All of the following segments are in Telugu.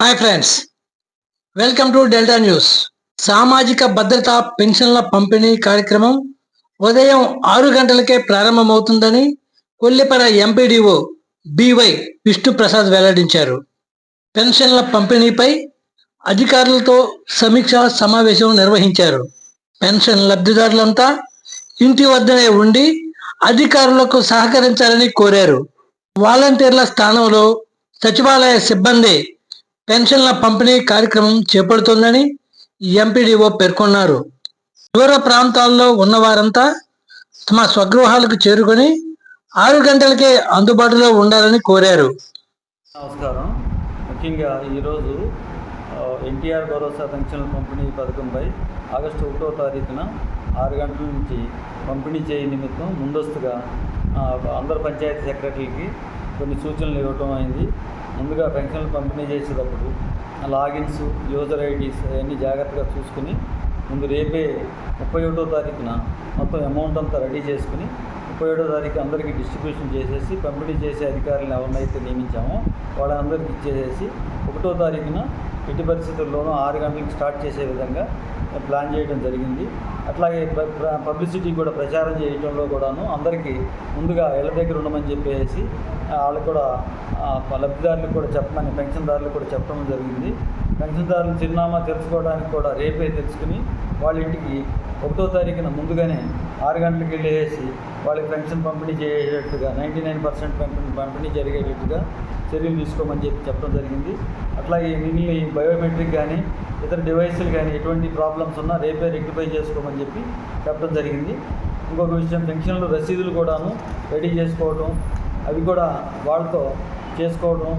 Hi friends welcome to Delta news సామాజిక భద్రత పెన్షన్ల పంపిణీ కార్యక్రమం ఉదయం ఆరు గంటలకే ప్రారంభమవుతుందని కొల్లిపర ఎంపీడీఓ బివై విష్ణుప్రసాద్ వెల్లడించారు. పెన్షన్ల పంపిణీపై అధికారులతో సమీక్ష సమావేశం నిర్వహించారు. పెన్షన్ లబ్ధిదారులంతా ఇంటి వద్దనే ఉండి అధికారులకు సహకరించాలని కోరారు. వాలంటీర్ల స్థానంలో సచివాలయ సిబ్బంది పెన్షన్ల పంపిణీ కార్యక్రమం చేపడుతోందని ఎంపీడీఓ పేర్కొన్నారు. దూర ప్రాంతాల్లో ఉన్నవారంతా తమ స్వగృహాలకు చేరుకొని ఆరు గంటలకే అందుబాటులో ఉండాలని కోరారు. నమస్కారం. ముఖ్యంగా ఈరోజు ఎన్టీఆర్ భరోసా పెన్షన్ల పంపిణీ పథకంపై ఆగస్టు ఒకటో తారీఖున ఆరు గంటల నుంచి పంపిణీ చేయ నిమిత్తం ముందస్తుగా అందరు పంచాయతీ సెక్రటరీకి కొన్ని సూచనలు ఇవ్వటం అయింది. ముందుగా పెన్షన్లు పంపిణీ చేసేటప్పుడు లాగిన్స్ యూజర్ ఐడీస్ అవన్నీ జాగ్రత్తగా చూసుకుని ముందు రేపే ముప్పై ఒకటో తారీఖున మొత్తం అమౌంట్ అంతా రెడీ చేసుకుని ముప్పై ఏడో తారీఖు అందరికీ డిస్ట్రిబ్యూషన్ చేసేసి పంపిణీ చేసే అధికారులను ఎవరినైతే నియమించామో వాళ్ళందరికీ ఇచ్చేసేసి ఒకటో తారీఖున ఎట్టి పరిస్థితుల్లోనూ ఆరు గంటలకు స్టార్ట్ చేసే విధంగా ప్లాన్ చేయడం జరిగింది. అట్లాగే పబ్లిసిటీ కూడా ప్రచారం చేయడంలో కూడాను అందరికీ ముందుగా ఇళ్ళ దగ్గర ఉండమని చెప్పేసి వాళ్ళు కూడా లబ్ధిదారులకు కూడా చెప్పమని పెన్షన్దారులకు కూడా చెప్పడం జరిగింది. పెన్షన్దారులు చిరునామా తెలుసుకోవడానికి కూడా రేపే తెలుసుకుని వాళ్ళ ఇంటికి ఒకటో తారీఖున ముందుగానే ఆరు గంటలకు వెళ్ళేసి వాళ్ళకి పెన్షన్ పంపిణీ చేసేటట్టుగా నైంటీ నైన్ పర్సెంట్ పెన్షన్ పంపిణీ జరిగేటట్టుగా చర్యలు తీసుకోమని చెప్పి చెప్పడం జరిగింది. అట్లాగే మిగిలిన ఈ బయోమెట్రిక్ కానీ ఇతర డివైసులు కానీ ఎటువంటి ప్రాబ్లమ్స్ ఉన్నా రేపే రెక్టిఫై చేసుకోమని చెప్పి చెప్పడం జరిగింది. ఇంకొక విషయం పెన్షన్లు రసీదులు కూడాను రెడీ చేసుకోవడం అవి కూడా వాళ్ళతో చేసుకోవడం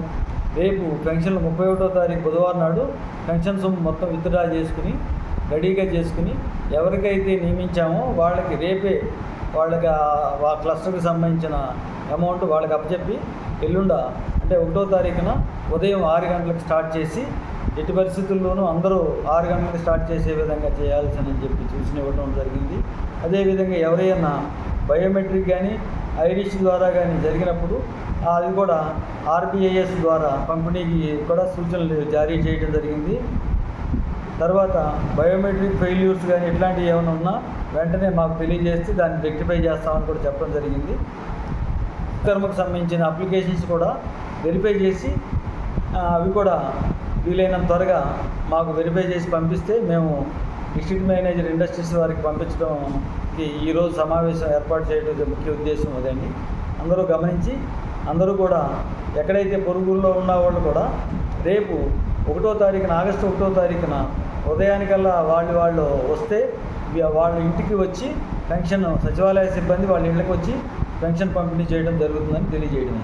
రేపు పెన్షన్లు ముప్పై ఒకటో తారీఖు బుధవారం నాడు పెన్షన్ సొమ్ము మొత్తం విత్డ్రా చేసుకుని రెడీగా చేసుకుని ఎవరికైతే నియమించామో వాళ్ళకి రేపే వాళ్ళకి ఆ- క్లస్టర్కి సంబంధించిన అమౌంట్ వాళ్ళకి అప్పచెప్పి ఎల్లుండ అంటే ఒకటో తారీఖున ఉదయం ఆరు గంటలకు స్టార్ట్ చేసి ఎట్టి పరిస్థితుల్లోనూ అందరూ ఆరు గంటలకు స్టార్ట్ చేసే విధంగా చేయాల్సిందని చెప్పి సూచన ఇవ్వడం జరిగింది. అదేవిధంగా ఎవరైనా బయోమెట్రిక్ కానీ ఐరిష్ ద్వారా కానీ జరిగినప్పుడు అది కూడా ఆర్బీఐఎస్ ద్వారా పంపిణీకి కూడా సూచనలు జారీ చేయడం జరిగింది. తర్వాత బయోమెట్రిక్ ఫెయిల్యూర్స్ కానీ ఇట్లాంటివి ఏమైనా ఉన్నా వెంటనే మాకు తెలియజేస్తే దాన్ని రెక్టిఫై చేస్తామని కూడా చెప్పడం జరిగింది. కర్మకు సంబంధించిన అప్లికేషన్స్ కూడా వెరిఫై చేసి అవి కూడా వీలైనంత త్వరగా మాకు వెరిఫై చేసి పంపిస్తే మేము డిస్ట్రిక్ట్ మేనేజర్ ఇండస్ట్రీస్ వారికి పంపించడంకి ఈరోజు సమావేశం ఏర్పాటు చేయడం ముఖ్య ఉద్దేశం అదండి. అందరూ గమనించి అందరూ కూడా ఎక్కడైతే పొరుగుల్లో ఉన్న వాళ్ళు కూడా రేపు ఒకటో తారీఖున ఆగస్టు ఒకటో తారీఖున ఉదయానికల్లా వాళ్ళు వాళ్ళు వస్తే వాళ్ళ ఇంటికి వచ్చి పెన్షన్ సచివాలయ సిబ్బంది వాళ్ళ ఇళ్ళకి వచ్చి పెన్షన్ పంపిణీ చేయడం జరుగుతుందని తెలియజేయడం